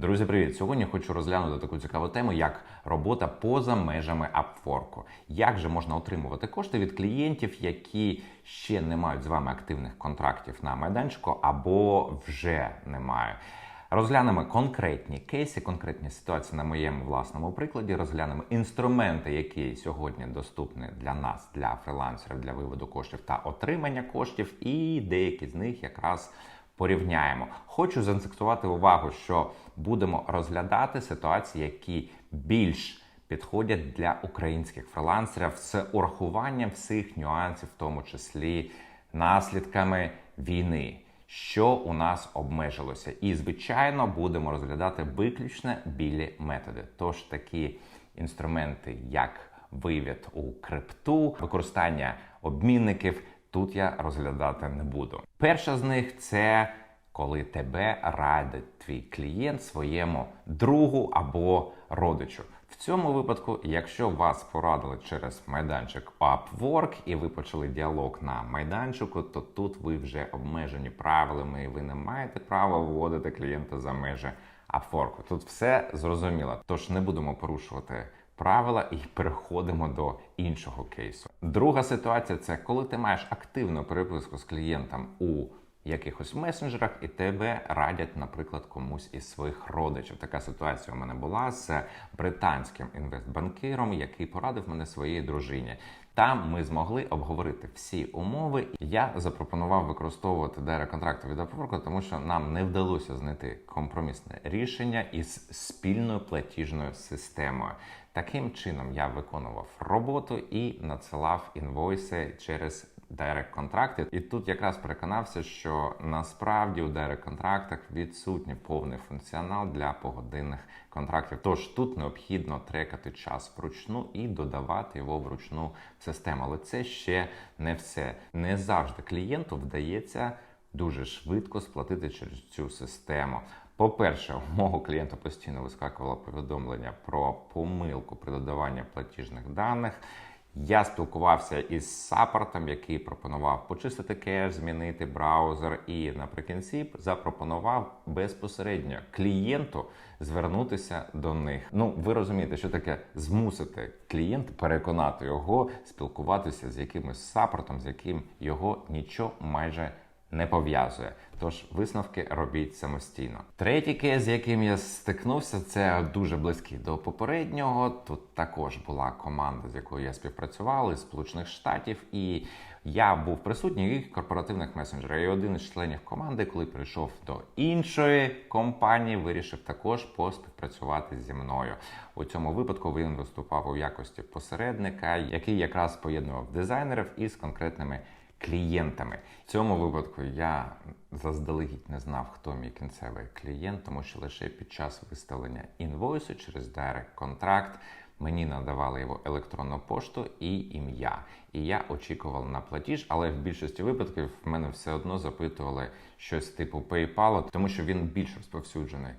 Друзі, привіт! Сьогодні хочу розглянути таку цікаву тему, як робота поза межами Upwork. Як же можна отримувати кошти від клієнтів, які ще не мають з вами активних контрактів на майданчику або вже не мають. Розглянемо конкретні кейси, конкретні ситуації на моєму власному прикладі. Розглянемо інструменти, які сьогодні доступні для нас, для фрилансерів, для виводу коштів та отримання коштів, і деякі з них якраз порівняємо. Хочу заакцентувати увагу, що будемо розглядати ситуації, які більш підходять для українських фрилансерів з урахуванням всіх нюансів, в тому числі наслідками війни. Що у нас обмежилося, і звичайно будемо розглядати виключно білі методи. Тож такі інструменти, як вивід у крипту, використання обмінників, тут я розглядати не буду. Перша з них це коли тебе радить твій клієнт своєму другу або родичу. В цьому випадку, якщо вас порадили через майданчик Upwork і ви почали діалог на майданчику, то тут ви вже обмежені правилами, і ви не маєте права вводити клієнта за межі Upwork. Тут все зрозуміло, тож не будемо порушувати правила і переходимо до іншого кейсу. Друга ситуація це коли ти маєш активну переписку з клієнтом у якихось месенджерах і тебе радять, наприклад, комусь із своїх родичів. Така ситуація у мене була з британським інвестбанкіром, який порадив мене своїй дружині. Там ми змогли обговорити всі умови. Я запропонував використовувати дайрект контракти від Upwork, тому що нам не вдалося знайти компромісне рішення із спільною платіжною системою. Таким чином я виконував роботу і надсилав інвойси через директ контракти. І тут якраз переконався, що насправді у директ контрактах відсутній повний функціонал для погодинних контрактів. Тож тут необхідно трекати час вручну і додавати його вручну в систему. Але це ще не все. Не завжди клієнту вдається дуже швидко сплатити через цю систему. По-перше, у мого клієнта постійно вискакувало повідомлення про помилку при додаванні платіжних даних. Я спілкувався із саппортом, який пропонував почистити кеш, змінити браузер, і наприкінці запропонував безпосередньо клієнту звернутися до них. Ну, ви розумієте, що таке змусити клієнта переконати його спілкуватися з якимось саппортом, з яким його нічого майже не пов'язує. Тож висновки робіть самостійно. Третій кейс, з яким я стикнувся, це дуже близький до попереднього. Тут також була команда, з якою я співпрацював із Сполучених Штатів, і я був присутній їх корпоративних месенджерах. І один із членів команди, коли прийшов до іншої компанії, вирішив також поспівпрацювати зі мною. У цьому випадку він виступав у якості посередника, який якраз поєднував дизайнерів із конкретними клієнтами. В цьому випадку я заздалегідь не знав, хто мій кінцевий клієнт, тому що лише під час виставлення інвойсу через Direct контракт мені надавали його електронну пошту і ім'я. І я очікував на платіж, але в більшості випадків в мене все одно запитували щось типу PayPal, тому що він більш розповсюджений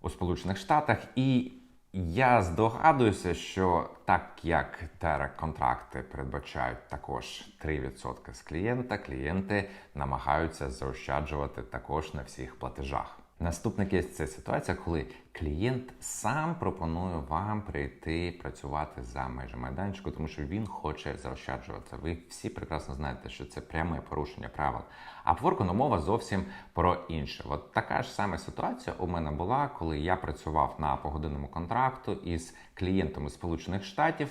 у Сполучених Штатах і. Я здогадуюся, що так як тераконтракти передбачають також 3% з клієнта, клієнти намагаються заощаджувати також на всіх платежах. Наступний кейс це ситуація, коли клієнт сам пропонує вам прийти працювати за межі майданчику, тому що він хоче заощаджуватися. Ви всі прекрасно знаєте, що це пряме порушення правил. А в мова зовсім про інше. От така ж сама ситуація у мене була, коли я працював на погодинному контракту із клієнтами Сполучених Штатів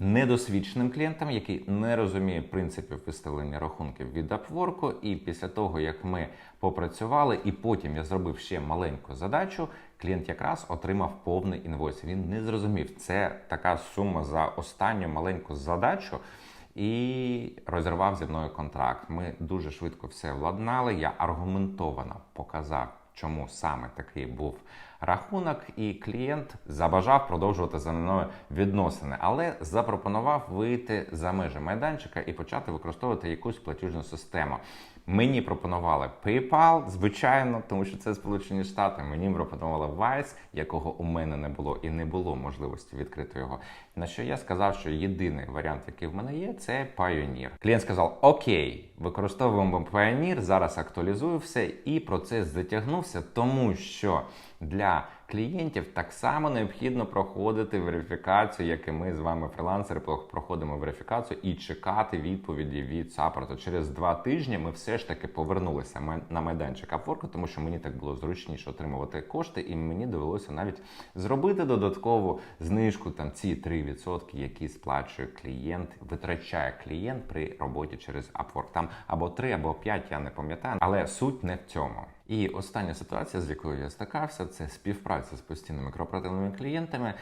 недосвідченим клієнтам, який не розуміє принципів виставлення рахунків від Upwork, І після того, як ми попрацювали, і потім я зробив ще маленьку задачу, клієнт якраз отримав повний інвойс. Він не зрозумів, це така сума за останню маленьку задачу. І розірвав зі мною контракт. Ми дуже швидко все владнали. Я аргументовано показав, чому саме такий був рахунок, і клієнт забажав продовжувати за мною відносини, але запропонував вийти за межі майданчика і почати використовувати якусь платіжну систему. Мені пропонували PayPal, звичайно, тому що це Сполучені Штати. Мені пропонували Wise, якого у мене не було, і не було можливості відкрити його. На що я сказав, що єдиний варіант, який в мене є, це Pioneer. Клієнт сказав: Окей, використовуємо Pioneer, зараз актуалізую все, і процес затягнувся, тому що Для клієнтів так само необхідно проходити верифікацію, як і ми з вами, фрілансери, про- проходимо верифікацію і чекати відповіді від саппорту. Через два тижні ми все ж таки повернулися на майданчик Upwork, тому що мені так було зручніше отримувати кошти, і мені довелося навіть зробити додаткову знижку там ці 3%, які сплачує клієнт, витрачає клієнт при роботі через Upwork. Там або 3, або 5, я не пам'ятаю, але суть не в цьому. І остання ситуація, з якою я стикався, це співпраця з постійними корпоративними клієнтами.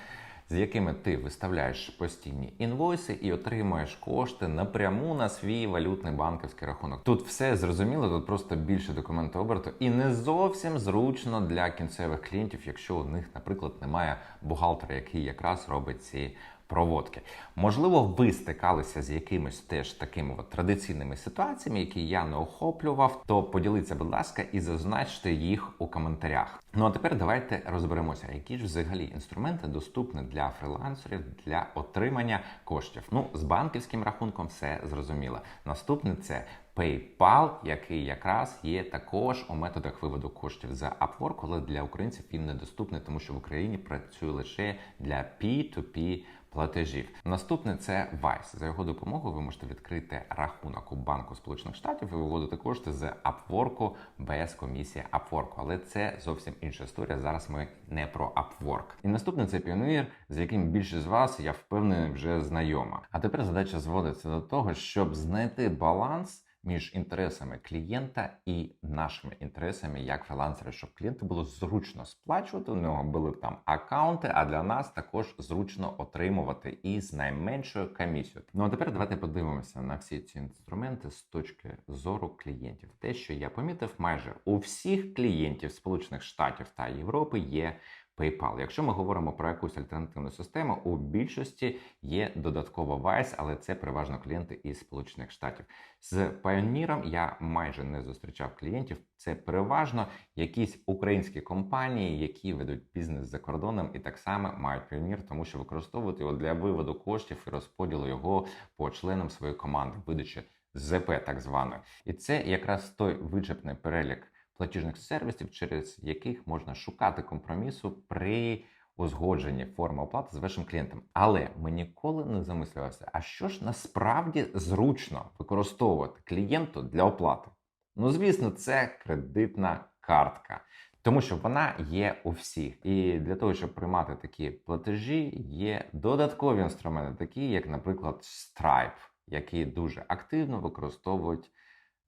З якими ти виставляєш постійні інвойси і отримуєш кошти напряму на свій валютний банківський рахунок. Тут все зрозуміло, тут просто більше документооберту і не зовсім зручно для кінцевих клієнтів, якщо у них, наприклад, немає бухгалтера, який якраз робить ці проводки. Можливо, ви стикалися з якимись теж такими от традиційними ситуаціями, які я не охоплював. То поділіться, будь ласка, і зазначте їх у коментарях. Ну а тепер давайте розберемося, які ж взагалі інструменти доступні для фрилансерів для отримання коштів. Ну, з банківським рахунком все зрозуміло. Наступне це PayPal, який якраз є також у методах виводу коштів за Upwork, але для українців він недоступний, тому що в Україні працює лише для P2P платежів. Наступне це Vice. За його допомогою ви можете відкрити рахунок у банку Сполучених Штатів і виводити кошти з Upwork без комісії Upwork. Але це зовсім інша історія. Зараз ми не про Upwork. І наступне це Pioneer, з яким більшість з вас, я впевнений, вже знайома. А тепер задача зводиться до того, щоб знайти баланс між інтересами клієнта і нашими інтересами як фрилансери, щоб клієнту було зручно сплачувати. У нього були там акаунти, а для нас також зручно отримувати і з найменшою комісією. Ну а тепер давайте подивимося на всі ці інструменти з точки зору клієнтів. Те, що я помітив, майже у всіх клієнтів Сполучених Штатів та Європи є. PayPal. Якщо ми говоримо про якусь альтернативну систему, у більшості є додатково Wise, але це переважно клієнти із Сполучених Штатів. З Pioneer я майже не зустрічав клієнтів. Це переважно якісь українські компанії, які ведуть бізнес за кордоном і так само мають Pioneer, тому що використовують його для виводу коштів і розподілу його по членам своєї команди, видачі ЗП, так званої. І це якраз той вичерпний перелік платіжних сервісів, через яких можна шукати компромісу при узгодженні форми оплати з вашим клієнтом. Але ми ніколи не замислювалися, а що ж насправді зручно використовувати клієнту для оплати? Ну, звісно, це кредитна картка. Тому що вона є у всіх, і для того, щоб приймати такі платежі, є додаткові інструменти, такі як, наприклад, Stripe, які дуже активно використовують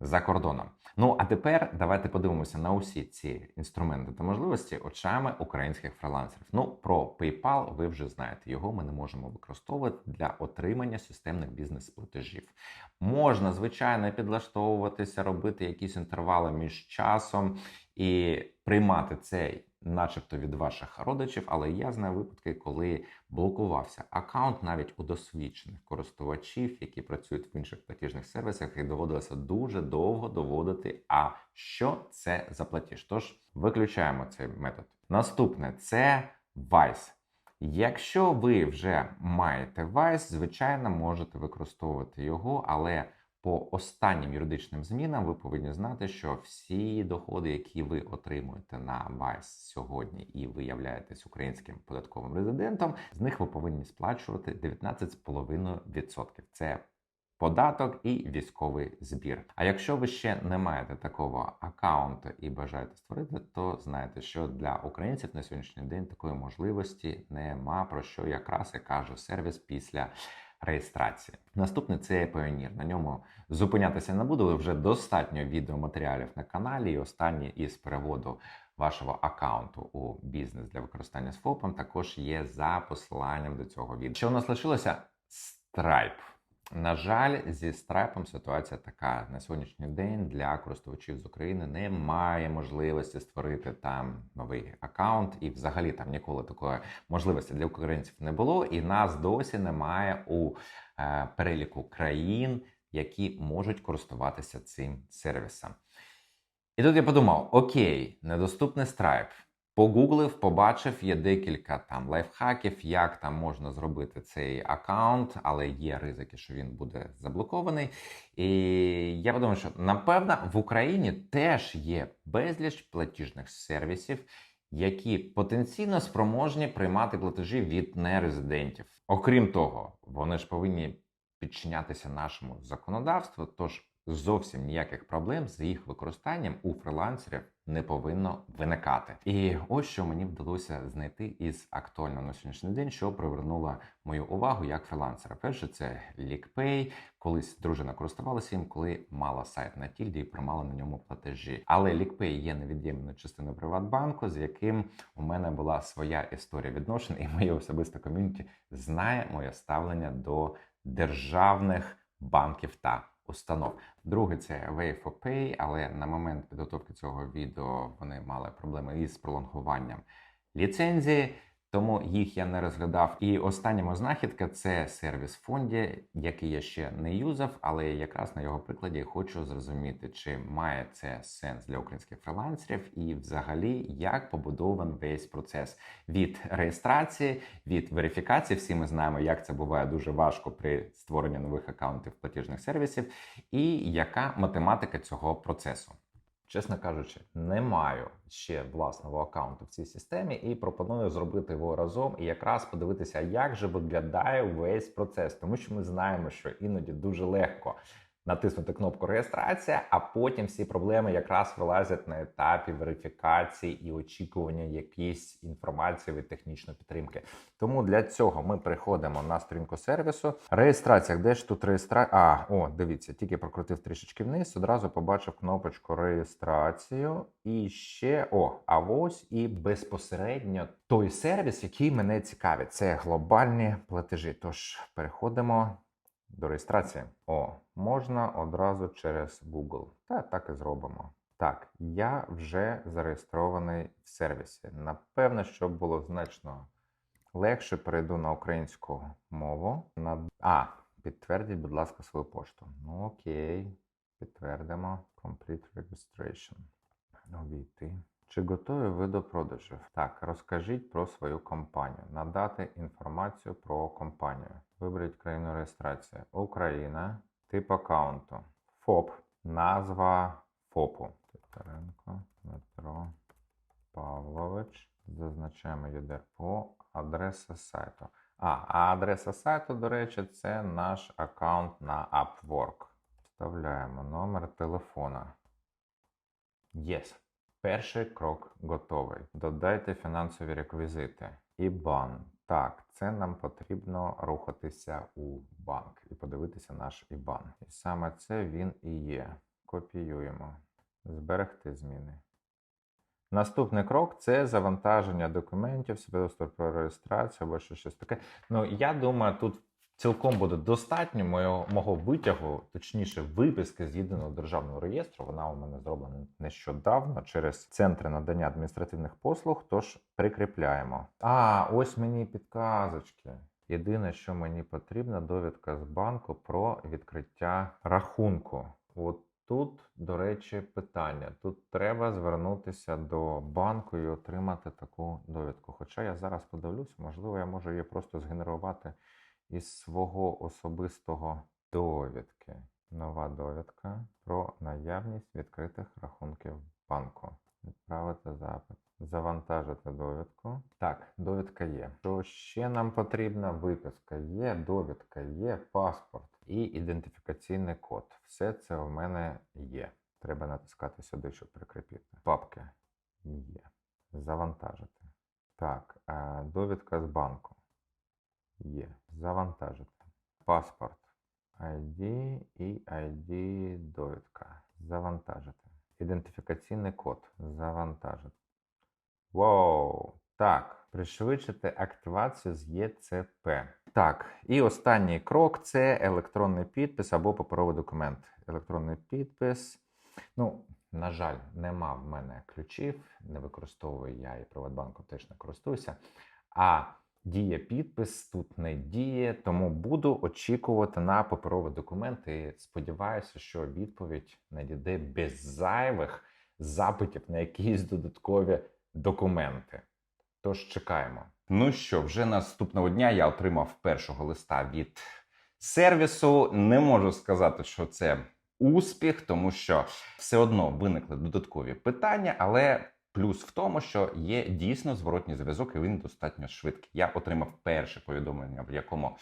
за кордоном. Ну а тепер давайте подивимося на усі ці інструменти та можливості очами українських фрилансерів. Ну про PayPal ви вже знаєте, його ми не можемо використовувати для отримання системних бізнес-платежів. Можна звичайно підлаштовуватися, робити якісь інтервали між часом і приймати цей. Начебто від ваших родичів, але я знаю випадки, коли блокувався аккаунт навіть у досвідчених користувачів, які працюють в інших платіжних сервісах, і доводилося дуже довго доводити. А що це за платіж? Тож виключаємо цей метод. Наступне це Vice. Якщо ви вже маєте Vice, звичайно, можете використовувати його, але по останнім юридичним змінам ви повинні знати, що всі доходи, які ви отримуєте на Vice сьогодні, і ви являєтесь українським податковим резидентом, з них ви повинні сплачувати 19,5%. Це податок і військовий збір. А якщо ви ще не маєте такого аккаунту і бажаєте створити, то знаєте, що для українців на сьогоднішній день такої можливості нема про що якраз і каже сервіс після реєстрації. Наступний це Pioneer. На ньому зупинятися не буду. Вже достатньо відеоматеріалів на каналі. І останній із переводу вашого аккаунту у бізнес для використання з ФОПом також є за посиланням до цього відео. Що у нас лишилося? Stripe. На жаль, зі страйпом ситуація така на сьогоднішній день для користувачів з України немає можливості створити там новий аккаунт, і взагалі там ніколи такої можливості для українців не було. І нас досі немає у е, переліку країн, які можуть користуватися цим сервісом. І тут я подумав: окей, недоступний страйп. Погуглив, побачив, є декілька там лайфхаків, як там можна зробити цей аккаунт, але є ризики, що він буде заблокований. І я подумав, що напевно в Україні теж є безліч платіжних сервісів, які потенційно спроможні приймати платежі від нерезидентів. Окрім того, вони ж повинні підчинятися нашому законодавству, тож зовсім ніяких проблем з їх використанням у фрилансерів не повинно виникати. І ось що мені вдалося знайти із актуального на сьогоднішній день, що привернуло мою увагу як фрилансера. Перше, це LeakPay. Колись дружина користувалася їм, коли мала сайт на тільді і приймала на ньому платежі. Але LeakPay є невід'ємною частиною Приватбанку, з яким у мене була своя історія відношень, і моє особисте ком'юніті знає моє ставлення до державних банків та установ. Друге це Wave4Pay, але на момент підготовки цього відео вони мали проблеми із пролонгуванням ліцензії. Тому їх я не розглядав. І остання знахідка це сервіс фонді, який я ще не юзав, але якраз на його прикладі хочу зрозуміти, чи має це сенс для українських фрилансерів, і взагалі як побудований весь процес від реєстрації, від верифікації. Всі ми знаємо, як це буває дуже важко при створенні нових акаунтів платіжних сервісів, і яка математика цього процесу. Чесно кажучи, не маю ще власного аккаунту в цій системі і пропоную зробити його разом і якраз подивитися, як же виглядає весь процес, тому що ми знаємо, що іноді дуже легко натиснути кнопку реєстрація, а потім всі проблеми якраз вилазять на етапі верифікації і очікування якоїсь інформації від технічної підтримки. Тому для цього ми приходимо на сторінку сервісу. Реєстрація, де ж тут реєстрація? А, о, дивіться, тільки прокрутив трішечки вниз, одразу побачив кнопочку реєстрацію. І ще о, а ось і безпосередньо той сервіс, який мене цікавить. Це глобальні платежі. Тож переходимо. До реєстрації. О, можна одразу через Google. Та так і зробимо. Так, я вже зареєстрований в сервісі. Напевно, щоб було значно легше, перейду на українську мову. На... А, підтвердіть, будь ласка, свою пошту. Ну, окей, підтвердимо. Complete registration. Увійти. Чи готові ви до продажів? Так, розкажіть про свою компанію. Надати інформацію про компанію. Виберіть країну реєстрації. Україна, тип аккаунту. ФОП. Назва ФОПу. Титаренко Дмитро Павлович. Зазначаємо ЮДРПО. Адреса сайту. А, а адреса сайту, до речі, це наш аккаунт на Upwork. Вставляємо номер телефона. Yes. Перший крок готовий. Додайте фінансові реквізити. IBAN. Так, це нам потрібно рухатися у банк і подивитися наш IBAN. І саме це він і є. Копіюємо. Зберегти зміни. Наступний крок це завантаження документів, свідоцтво про реєстрацію або щось таке. Ну, я думаю, тут цілком буде достатньо мого, мого витягу, точніше, виписки з єдиного державного реєстру. Вона у мене зроблена нещодавно через центри надання адміністративних послуг. Тож прикріпляємо. А, ось мені підказочки. Єдине, що мені потрібна, довідка з банку про відкриття рахунку. От тут, до речі, питання. Тут треба звернутися до банку і отримати таку довідку. Хоча я зараз подивлюся, можливо, я можу її просто згенерувати із свого особистого довідки. Нова довідка про наявність відкритих рахунків банку. Відправити запит. Завантажити довідку. Так, довідка є. Що ще нам потрібна? Виписка є, довідка є, паспорт і ідентифікаційний код. Все це у мене є. Треба натискати сюди, щоб прикріпити. Папки є. Завантажити. Так, е, довідка з банку. Є. Завантажити. Паспорт. ID і ID довідка. Завантажити. Ідентифікаційний код. Завантажити. Вау! Так, пришвидшити активацію з ЄЦП. Так, і останній крок це електронний підпис або паперовий документ. Електронний підпис. Ну, на жаль, нема в мене ключів, не використовую я і Приватбанком теж не користуюся. А діє підпис тут не діє, тому буду очікувати на паперовий документ і сподіваюся, що відповідь надійде без зайвих запитів на якісь додаткові документи. Тож чекаємо. Ну що, вже наступного дня я отримав першого листа від сервісу. Не можу сказати, що це успіх, тому що все одно виникли додаткові питання, але Плюс в тому, що є дійсно зворотній зв'язок, і він достатньо швидкий. Я отримав перше повідомлення, в якому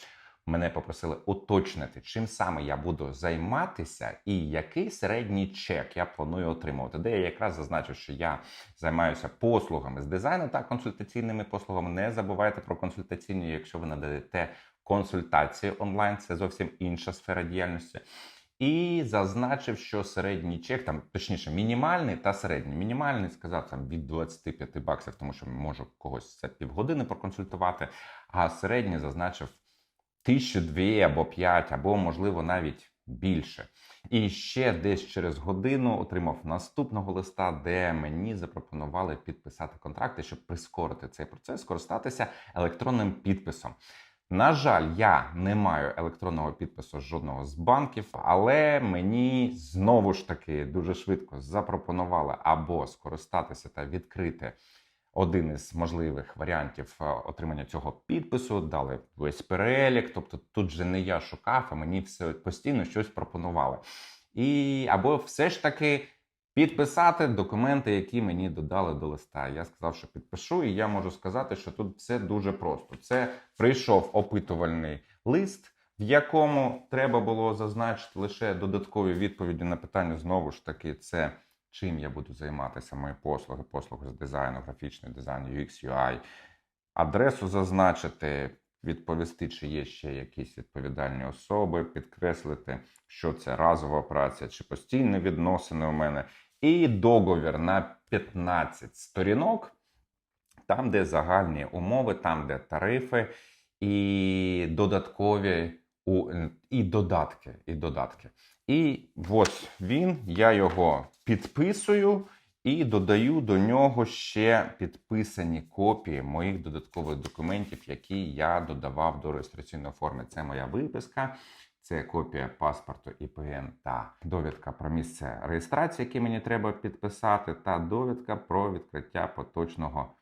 мене попросили уточнити, чим саме я буду займатися, і який середній чек я планую отримувати. Де я якраз зазначив, що я займаюся послугами з дизайну та консультаційними послугами. Не забувайте про консультаційні, якщо ви надаєте консультації онлайн, це зовсім інша сфера діяльності. І зазначив, що середній чек, там точніше, мінімальний та середній. Мінімальний сказав там від 25 баксів, тому що можу когось за півгодини проконсультувати. А середній зазначив тисячу дві або п'ять, або можливо навіть більше. І ще десь через годину отримав наступного листа, де мені запропонували підписати контракти, щоб прискорити цей процес, скористатися електронним підписом. На жаль, я не маю електронного підпису жодного з банків, але мені знову ж таки дуже швидко запропонували або скористатися та відкрити один із можливих варіантів е, отримання цього підпису. Дали весь перелік. Тобто, тут же не я шукав, а мені все постійно щось пропонували. І або все ж таки підписати документи, які мені додали до листа. Я сказав, що підпишу, і я можу сказати, що тут все дуже просто. Це прийшов опитувальний лист, в якому треба було зазначити лише додаткові відповіді на питання. Знову ж таки, це чим я буду займатися, мої послуги, послуги з дизайну, графічний дизайн, UX, UI, адресу зазначити. Відповісти, чи є ще якісь відповідальні особи, підкреслити, що це разова праця чи постійні відносини у мене, і договір на 15 сторінок, там, де загальні умови, там, де тарифи, і додаткові і додатки. І додатки. І ось він, я його підписую і додаю до нього ще підписані копії моїх додаткових документів, які я додавав до реєстраційної форми. Це моя виписка. Це копія паспорту ІПН та довідка про місце реєстрації, які мені треба підписати, та довідка про відкриття поточного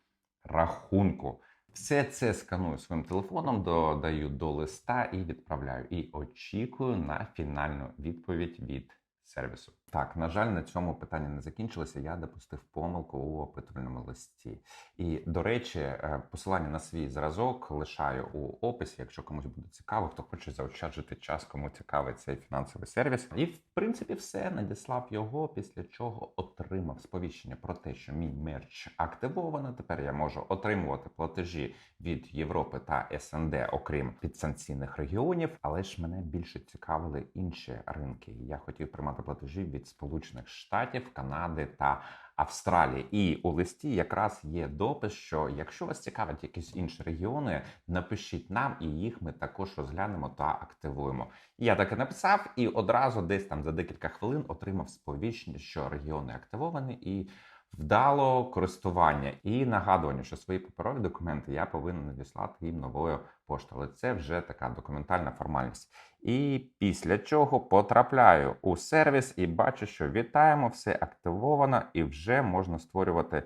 рахунку. Все це сканую своїм телефоном, додаю до листа і відправляю. І очікую на фінальну відповідь від сервісу. Так, на жаль, на цьому питання не закінчилося. Я допустив помилку у опитувальному листі. І, до речі, е, посилання на свій зразок лишаю у описі, якщо комусь буде цікаво, хто хоче заощаджити час, кому цікавий цей фінансовий сервіс. І в принципі все надіслав його, після чого отримав сповіщення про те, що мій мерч активовано. Тепер я можу отримувати платежі від Європи та СНД, окрім підсанкційних регіонів. Але ж мене більше цікавили інші ринки. Я хотів приймати платежі від Сполучених Штатів, Канади та Австралії. І у листі якраз є допис, що якщо вас цікавить якісь інші регіони, напишіть нам, і їх ми також розглянемо та активуємо. Я так і написав, і одразу десь там за декілька хвилин отримав сповіщення, що регіони активовані і. Вдало користування і нагадування, що свої паперові документи я повинен надіслати їм новою поштою. Але це вже така документальна формальність. І після чого потрапляю у сервіс і бачу, що вітаємо, все активовано і вже можна створювати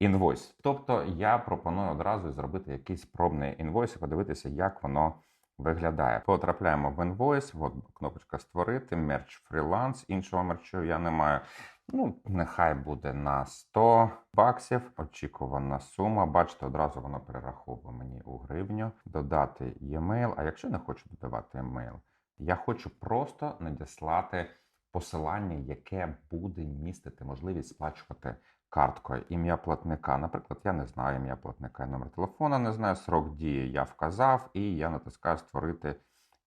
інвойс. Тобто я пропоную одразу зробити якийсь пробний інвойс і подивитися, як воно виглядає. Потрапляємо в інвойс, от кнопочка створити, мерч фріланс, іншого мерчу я не маю. Ну, нехай буде на 100 баксів. Очікувана сума. Бачите, одразу воно перераховує мені у гривню. Додати e-mail. А якщо не хочу додавати e-mail, я хочу просто надіслати посилання, яке буде містити можливість сплачувати карткою ім'я платника. Наприклад, я не знаю ім'я платника, номер телефона, не знаю срок дії. Я вказав, і я натискаю створити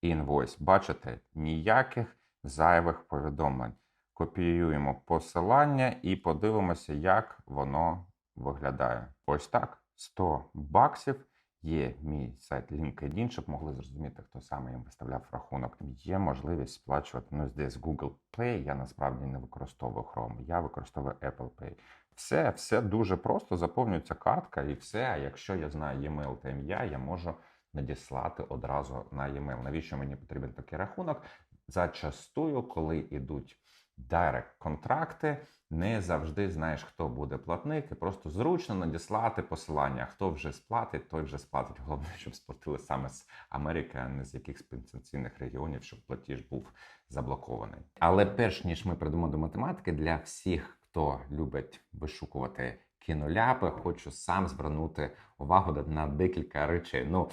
інвойс. Бачите, ніяких зайвих повідомлень. Копіюємо посилання і подивимося, як воно виглядає. Ось так: 100 баксів. Є мій сайт LinkedIn, щоб могли зрозуміти, хто саме їм виставляв рахунок. Є можливість сплачувати ну, здесь Google Play. Я насправді не використовую Chrome, я використовую Apple Pay. Все все дуже просто. Заповнюється картка і все. А якщо я знаю e-mail та ім'я, я можу надіслати одразу на e-mail. Навіщо мені потрібен такий рахунок? Зачастую, коли йдуть директ контракти, не завжди знаєш, хто буде платник, і просто зручно надіслати посилання. Хто вже сплатить, той вже сплатить. Головне, щоб сплатили саме з Америки, а не з якихось пенсійних регіонів, щоб платіж був заблокований. Але перш ніж ми прийдемо до математики, для всіх, хто любить вишукувати кину ляпи, хочу сам звернути увагу на декілька речей. Ну,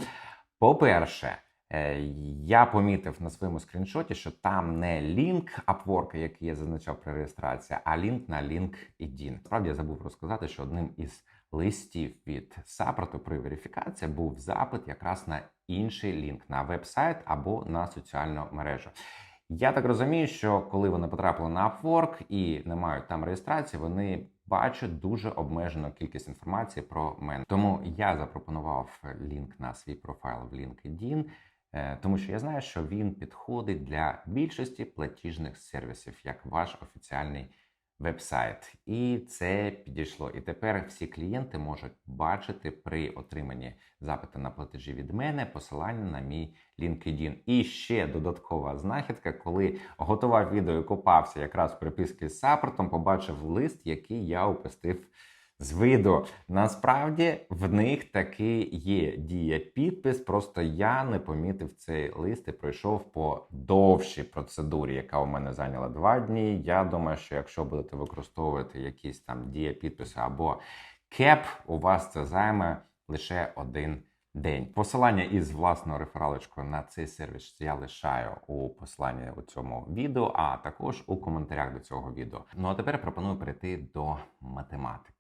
по-перше, я помітив на своєму скріншоті, що там не лінк Upwork, який я зазначав при реєстрації, а лінк на LinkedIn. Справді я забув розказати, що одним із листів від саппорту при верифікації був запит якраз на інший лінк на веб-сайт або на соціальну мережу. Я так розумію, що коли вони потрапили на Upwork і не мають там реєстрації, вони бачать дуже обмежену кількість інформації про мене. Тому я запропонував лінк на свій профайл в LinkedIn, е, тому що я знаю, що він підходить для більшості платіжних сервісів, як ваш офіціальний веб-сайт. І це підійшло. І тепер всі клієнти можуть бачити при отриманні запиту на платежі від мене посилання на мій LinkedIn. І ще додаткова знахідка, коли готував відео і копався якраз в переписки з саппортом, побачив лист, який я опустив з виду. Насправді в них таки є дія підпис. Просто я не помітив цей лист і пройшов по довшій процедурі, яка у мене зайняла два дні. Я думаю, що якщо будете використовувати якісь там дія підписи або кеп, у вас це займе лише один. День посилання із власною рефералочкою на цей сервіс я лишаю у посиланні у цьому відео, а також у коментарях до цього відео. Ну а тепер пропоную перейти до математики.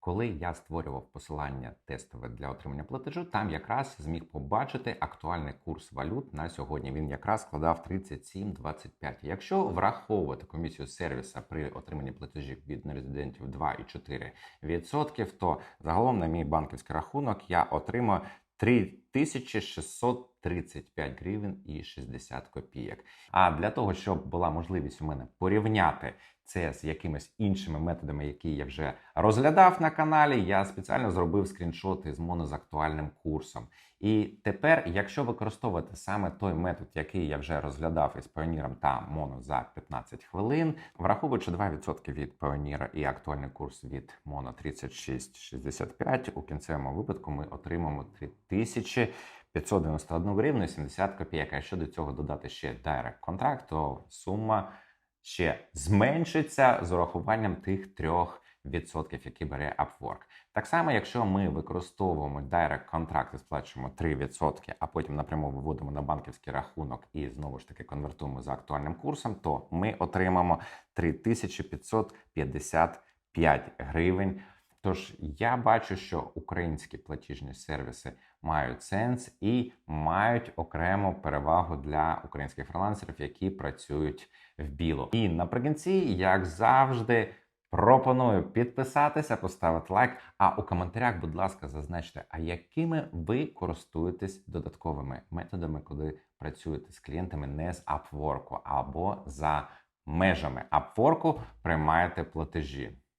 Коли я створював посилання тестове для отримання платежу, там якраз зміг побачити актуальний курс валют на сьогодні. Він якраз складав 37,25. Якщо враховувати комісію сервіса при отриманні платежів від нерезидентів 2,4%, то загалом на мій банківський рахунок я отримаю 3635 гривень і 60 копійок. А для того, щоб була можливість у мене порівняти це з якимись іншими методами, які я вже розглядав на каналі, я спеціально зробив скріншоти з монозактуальним курсом. І тепер, якщо використовувати саме той метод, який я вже розглядав із Pioneer та Mono за 15 хвилин, враховуючи 2% від Pioneer і актуальний курс від Mono 36,65, у кінцевому випадку ми отримаємо 3000 591 гривну і 70 копійок. Якщо до цього додати ще Direct контракт, то сума ще зменшиться з урахуванням тих трьох відсотків, які бере Upwork. Так само, якщо ми використовуємо Direct контракт і сплачуємо 3%, а потім напряму виводимо на банківський рахунок і знову ж таки конвертуємо за актуальним курсом, то ми отримаємо 3555 гривень. Тож я бачу, що українські платіжні сервіси мають сенс і мають окрему перевагу для українських фрилансерів, які працюють в біло. І наприкінці, як завжди, пропоную підписатися, поставити лайк. А у коментарях, будь ласка, зазначте, а якими ви користуєтесь додатковими методами, коли працюєте з клієнтами не з Upwork або за межами Upwork приймаєте платежі.